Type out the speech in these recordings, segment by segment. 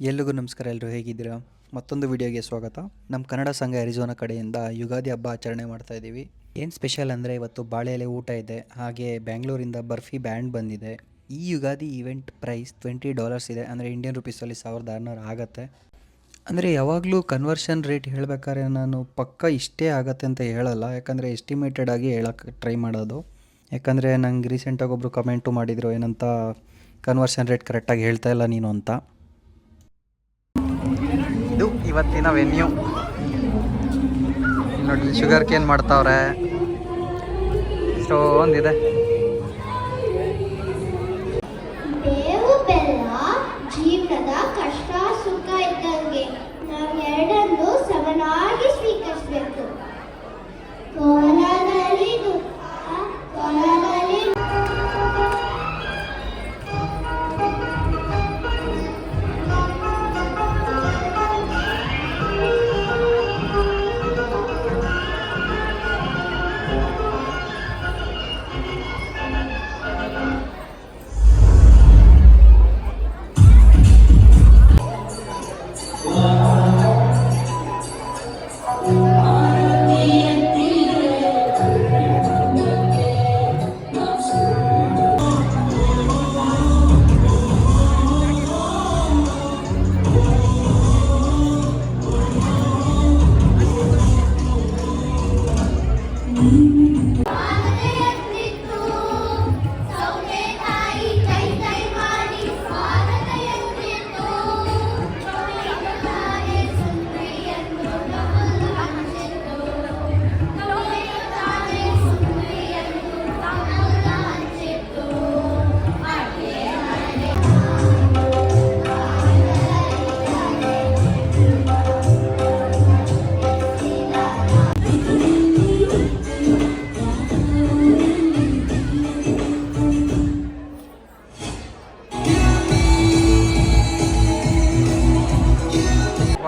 ಎಲ್ರಿಗೂ ನಮಸ್ಕಾರ ಎಲ್ಲರೂ ಹೇಗಿದ್ದೀರಾ? ಮತ್ತೊಂದು ವಿಡಿಯೋಗೆ ಸ್ವಾಗತ. ನಮ್ಮ ಕನ್ನಡ ಸಂಘ ಅರಿಜೋನ ಕಡೆಯಿಂದ ಯುಗಾದಿ ಹಬ್ಬ ಆಚರಣೆ ಮಾಡ್ತಾ ಇದ್ದೀವಿ ಏನು ಸ್ಪೆಷಲ್ ಅಂದರೆ ಇವತ್ತು ಬಾಳೆಲೆ ಊಟ ಇದೆ, ಹಾಗೆ ಬ್ಯಾಂಗ್ಳೂರಿಂದ ಬರ್ಫಿ ಬ್ಯಾಂಡ್ ಬಂದಿದೆ. ಈ Ugadi event price twenty dollars ಇದೆ, ಅಂದರೆ ಇಂಡಿಯನ್ ರುಪೀಸಲ್ಲಿ ಸಾವಿರದ ಆರುನೂರು ಆಗುತ್ತೆ. ಅಂದರೆ ಯಾವಾಗಲೂ ಕನ್ವರ್ಷನ್ ರೇಟ್ ಹೇಳಬೇಕಾದ್ರೆ ನಾನು ಪಕ್ಕ ಇಷ್ಟೇ ಆಗತ್ತೆ ಅಂತ ಹೇಳಲ್ಲ, ಯಾಕಂದರೆ ಎಸ್ಟಿಮೇಟೆಡ್ ಆಗಿ ಹೇಳೋಕ್ಕೆ ಟ್ರೈ ಮಾಡೋದು. ಯಾಕಂದರೆ ನಂಗೆ ರೀಸೆಂಟಾಗಿ ಒಬ್ಬರು ಕಮೆಂಟು ಮಾಡಿದರು, ಏನಂತ ಕನ್ವರ್ಷನ್ ರೇಟ್ ಕರೆಕ್ಟಾಗಿ ಹೇಳ್ತಾ ಇಲ್ಲ ನೀನು ಅಂತ. ಇದು ಇವತ್ತಿನ ವೆನ್ಯೂ. ನೋಡಿ, ಶುಗರ್ ಕೇನ್ ಮಾಡ್ತಾವ್ರೆ. ಸೋ ಬೇವು, ಬೆಲ್ಲ ಜೀವನದ ಕಷ್ಟ ಸುಖ ಇದ್ದಂಗೆ ನಾವು ಎರಡನ್ನು ಸಮನಾಗಿ ಸ್ವೀಕರಿಸಬೇಕು. Lord.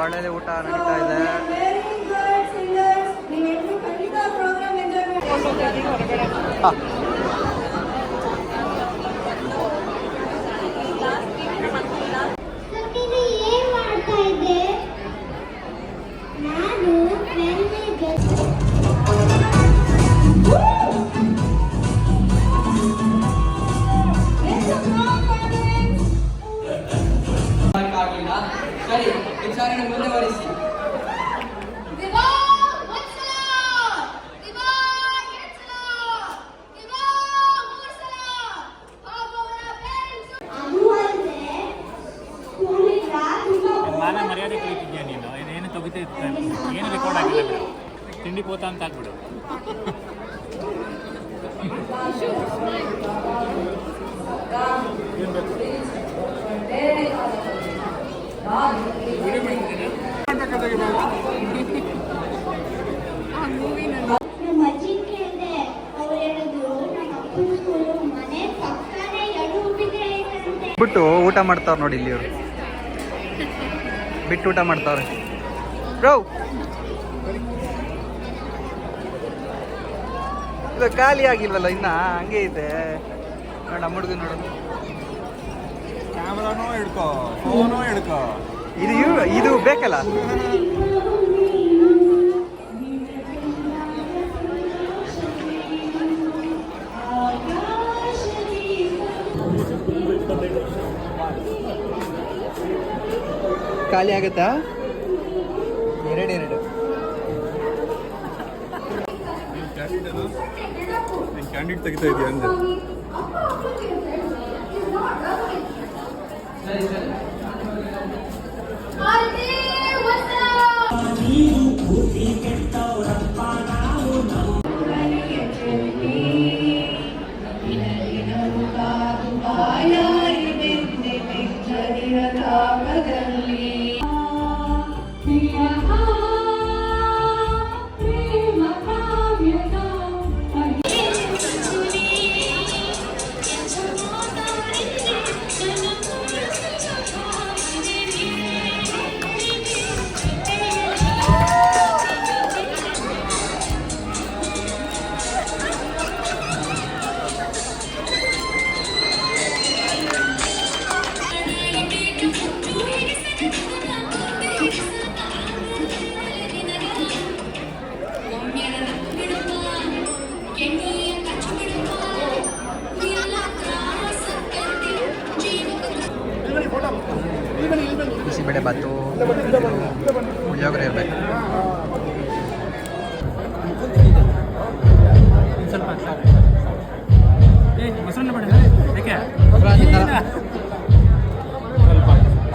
ಬಾಳೆ ಎಲೆ ಊಟ ನಡೀತಾ ಇದೆ. ಮರ್ಯಾದೆ ಕಲಿತಿದ್ಯಾ ನೀನು? ಇದೇನು ತೆಗಿತಾ ಏನು ರೆಕಾರ್ಡ್ ಆಗಿಲ್ಲ ಬಿಡು ತಿಂಡಿ ಪೋತ ಅಂತ ಅವ್ರು ಬಿದ್ರೆ ಬಿಟ್ಟು ಊಟ ಮಾಡ್ತಾವ್ರ ನೋಡಿ ಇಲ್ಲಿ ಇವರು ಬಿಟ್ಟು ಊಟ ಮಾಡ್ತಾವ್ರೆ. ಬ್ರೋ! ಇದು ಖಾಲಿ ಆಗಿಲ್ವಲ್ಲ ಇನ್ನ? ಹಂಗೆ ಇದೆ ನೋಡ ಹುಡುಗ ನೋಡು. ಕ್ಯಾಮ್ರಾನೂ ಹಿಡ್ಕೋ ಫೋನು ಹಿಡ್ಕೋ. ಇದು ಇದು ಬೇಕಲ್ಲ? ಖಾಲಿ ಆಗುತ್ತಾ? ಎರಡೆರಡು ಎರಡು. ಕ್ಯಾಂಡಿಡ್ ತೆಗಿತಾ ಇದೆಯಾ ಅಂದ್ರೆ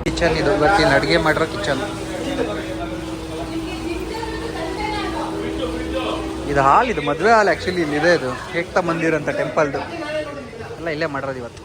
ಕಿಚನ್ ಇದು ಬರ್ತೀನಿ ಅಡುಗೆ ಮಾಡಿರೋ ಕಿಚನ್ ಇದು ಹಾಲ್, ಇದು ಮದುವೆ ಹಾಲ್ ಆ್ಯಕ್ಚುಲಿ ಇಲ್ಲಿದೆ ಇದು. ಏಕ್ತಾ ಮಂದಿರ್ ಅಂತ ಟೆಂಪಲ್ದು ಎಲ್ಲ ಇಲ್ಲೇ ಮಾಡಿರೋದು ಇವತ್ತು.